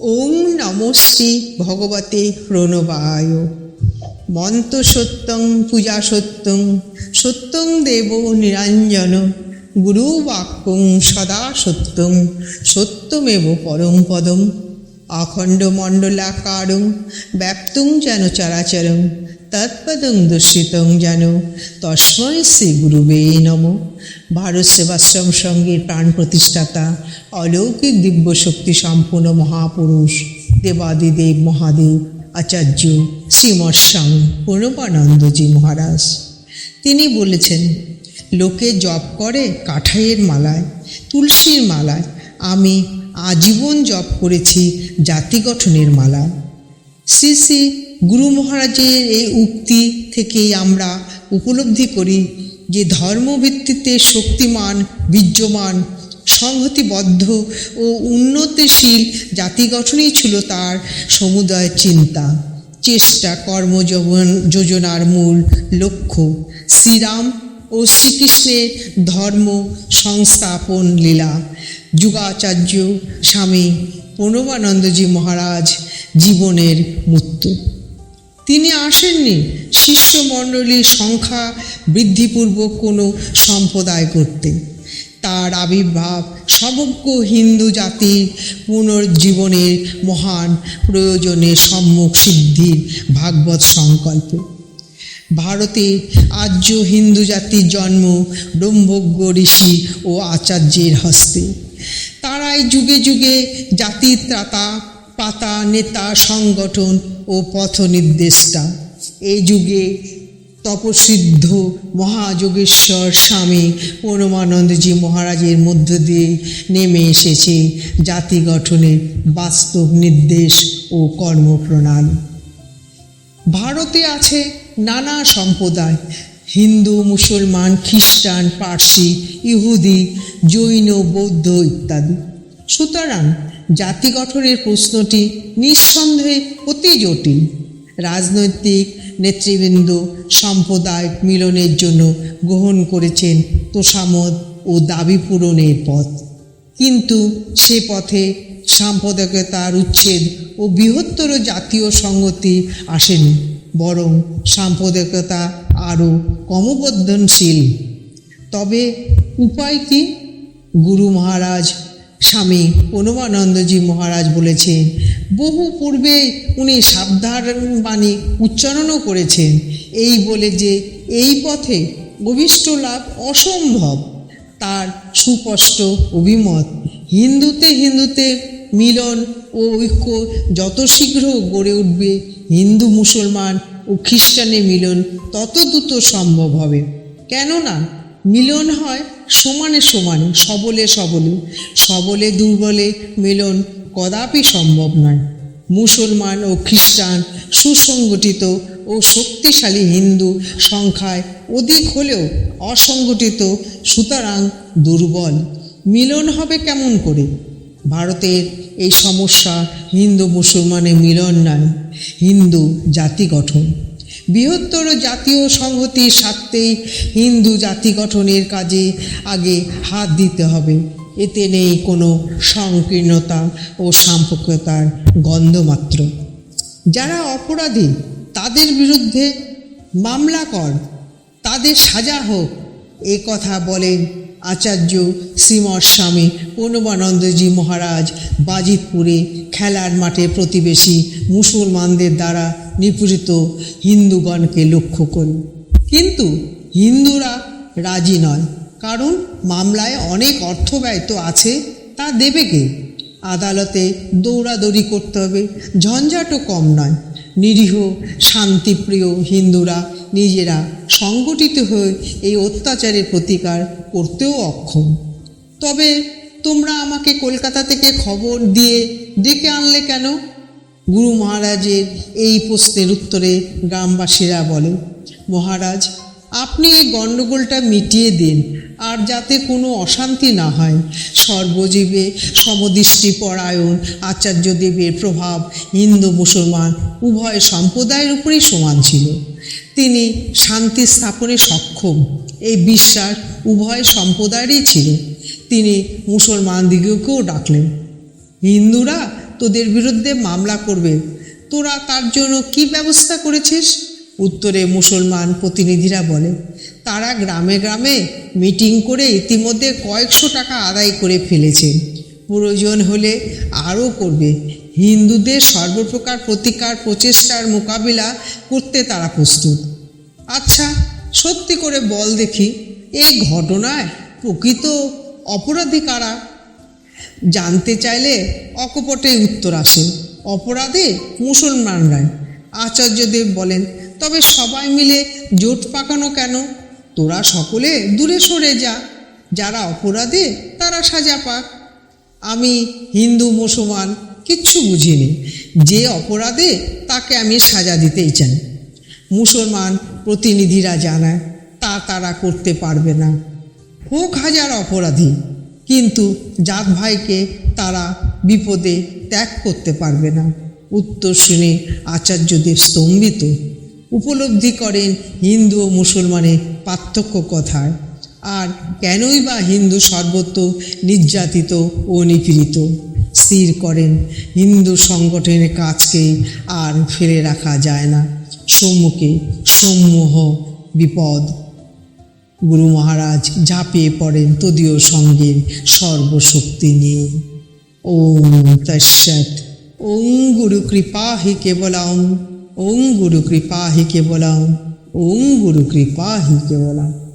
ওং নম শ্রী ভগবতে প্রণবায়। মন্ত সত্যং, পূজা সত্যং সত্যং দেব নিরঞ্জন। গুরু বাক্যং সদা সত্যং, সত্যমেব পরম পদম। অখণ্ড মণ্ডলাকারং ব্যাপ্তং যেন চরাচরং। তৎপদং দূষিতং যেন তস্মৈ শ্রী গুরুবে নম। ভারত সেবাশ্রম সঙ্গের প্রাণ প্রতিষ্ঠাতা, অলৌকিক দিব্য শক্তি সম্পূর্ণ মহাপুরুষ, দেবাদিদেব মহাদেব, আচার্য শ্রীমৎস্বামী প্রণবানন্দজি মহারাজ। তিনি বলেছেন, লোকে জপ করে কাঠাইয়ের মালায়, তুলসীর মালায়, আমি আজীবন জপ করেছি জাতি গঠনের মালায়। শ্রী শ্রী গুরু মহারাজের এই উক্তি থেকেই আমরা উপলব্ধি করি যে ধর্মভিত্তিতে শক্তিমান, বীর্যমান, সংহতিবদ্ধ ও উন্নতিশীল জাতি গঠনই ছিল তার সমুদয় চিন্তা। চেষ্টা কর্মযোগন যোজনার মূল লক্ষ্য। শ্রীরাম ও শ্রীকৃষ্ণের ধর্ম সংস্থাপন লীলা। যুগাচার্য স্বামী প্রণবানন্দজি মহারাজ জীবনের মৃত্যু তিনি আসেননি। শিষ্যমণ্ডলীর সংখ্যা বৃদ্ধিপূর্বক কোনো সম্প্রদায় করতে। তার আবির্ভাব সমগ্র হিন্দু জাতির পুনর্জীবনের মহান প্রয়োজনের সম্মুখ সিদ্ধির ভাগবত সংকল্পে। ভারতে আর্য হিন্দু জাতির জন্ম ব্রহ্মজ্ঞ ঋষি ও আচার্যের হস্তে। তারাই যুগে যুগে জাতির ত্রাতা পাতা নেতা সংগঠন ও পথ নির্দেশটা এই যুগে তপসিদ্ধ মহাযোগেশ্বর স্বামী পরমানন্দজি মহারাজের মধ্য দিয়ে নেমে এসেছে জাতি গঠনের বাস্তব নির্দেশ ও কর্মপ্রণালী ভারতে আছে নানা সম্প্রদায়। হিন্দু, মুসলমান, খ্রিস্টান, পার্সি, ইহুদি, জৈন, বৌদ্ধ ইত্যাদি। সুতরাং জাতি গঠনের প্রশ্নটি নিঃসন্দেহে অতি জটিল। রাজনৈতিক নেতৃবৃন্দ সাম্প্রদায়িক মিলনের জন্য গ্রহণ করেছেন তোষামত ও দাবি পূরণের পথ। কিন্তু সে পথে সাম্প্রদায়িকতার উচ্ছেদ ও বৃহত্তর জাতীয় সংগতি আসেনি, বরং সাম্প্রদায়িকতা আরও ক্রমবর্ধনশীল। তবে উপায় কি? গুরু মহারাজ স্বামী প্রণবানন্দজি মহারাজ বলেছেন, বহু পূর্বে উনি সাবধান বাণী উচ্চারণও করেছেন। এই বলে যে, এই পথে অভিষ্ট লাভ অসম্ভব। তার সুস্পষ্ট অভিমত, হিন্দুতে হিন্দুতে মিলন ও ঐক্য যত শীঘ্র গড়ে উঠবে, হিন্দু মুসলমান ও খ্রিস্টানের মিলন তত দ্রুত সম্ভব হবে। কেননা মিলন হয় সমানে সমানে, সবলে সবলে। সবলে দুর্বলে মিলন কদাপি সম্ভব নয়। মুসলমান ও খ্রিস্টান, সুসংগঠিত ও শক্তিশালী হিন্দু সংখ্যায় অধিক হলেও অসংগঠিত, সুতরাং দুর্বল। মিলন হবে কেমন করে? ভারতের এই সমস্যা হিন্দু মুসলমানের মিলন নয়, হিন্দু জাতি গঠন। বৃহত্তর জাতীয় সংহতির স্বার্থেই হিন্দু জাতি গঠনের কাজে আগে হাত দিতে হবে। এতে নেই কোনো সংকীর্ণতা ও সাম্পর্কতার গন্ধমাত্র যারা অপরাধী, তাদের বিরুদ্ধে মামলা কর, তাদের সাজা হোক, এ কথা বলেন আচার্য শ্রীমৎ স্বামী প্রণবানন্দজি মহারাজ বাজিতপুরে খেলার মাঠে প্রতিবেশী মুসলমানদের দ্বারা নিপীড়িত হিন্দুগণকে লক্ষ্য করি কিন্তু হিন্দুরা রাজি নয়, কারণ মামলায় অনেক অর্থ ব্যয় তো আছে, তা দেবে কে? আদালতে দৌড়াদৌড়ি করতে হবে, ঝঞ্ঝাটও কম নয়। নিরীহ, শান্তিপ্রিয় হিন্দুরা নিজেরা সংগঠিত হয়ে এই অত্যাচারের প্রতিকার করতেও অক্ষম। তবে তোমরা আমাকে কলকাতা থেকে খবর দিয়ে ডেকে আনলে কেন? গুরু মহারাজের এই প্রশ্নের উত্তরে গ্রামবাসীরা বলে, মহারাজ, আপনি এই গণ্ডগোলটা মিটিয়ে দিন, আর যাতে কোনো অশান্তি না হয়। সর্বজীবে সমদৃষ্টি পরায়ণ আচার্যদেবের প্রভাব হিন্দু মুসলমান উভয় সম্প্রদায়ের উপরেই সমান ছিল। তিনি শান্তি স্থাপনে সক্ষম, এই বিশ্বাস উভয় সম্প্রদায়েরই ছিল। তিনি মুসলমান দিগকেও ডাকলেন, হিন্দুরা তোদের বিরুদ্ধে মামলা করবে, তোরা তার জন্য কি ব্যবস্থা করেছিস? উত্তরে মুসলমান প্রতিনিধিরা বলে, তারা গ্রামে গ্রামে মিটিং করে ইতিমধ্যে কয়েকশো টাকা আদায় করে ফেলেছে। প্রয়োজন হলে আরও করবে। হিন্দুদের সর্বপ্রকার প্রতিকার প্রচেষ্টার মোকাবিলা করতে তারা প্রস্তুত। আচ্ছা সত্যি করে বল দেখি, এই ঘটনায় প্রকৃত অপরাধী কারা? জানতে চাইলে অকপটে উত্তর আসে অপরাধে মুসলমানরাই। আচার্যদেব বলেন, তবে সবাই মিলে জোট পাকানো কেন? তোরা সকলে দূরে সরে যা। যারা অপরাধে, তারা সাজা পাক। আমি হিন্দু, মুসলমান, কিচ্ছু বুঝিনি। যে অপরাধে, তাকে আমি সাজা দিতেই চাই। মুসলমান প্রতিনিধিরা জানায়, তা তারা করতে পারবে না। হোক হাজার অপরাধী। কিন্তু জাত ভাইকে তারা বিপদে ত্যাগ করতে পারবে না। উত্তর শুনে আচার্যদেব স্তম্ভিত। উপলব্ধি করেন হিন্দু ও মুসলমানের পার্থক্য কথায়। আর কেনই বা হিন্দু সর্বত্র নির্যাতিত ও নিপীড়িত? স্থির করেন, হিন্দু সংগঠনের কাজকে আর ফেলে রাখা যায় না। সম্মুখে সম্মোহ বিপদ। গুরু মহারাজ ঝাঁপিয়ে পড়েন তদীয় সঙ্গের সর্বশক্তি নিয়ে। ওম তৎসৎ। ওং গুরু কৃপা হি কেবলাম। ওং গুরু কৃপা হি কেবলাম। ওং গুরু কৃপা হি কেবলম।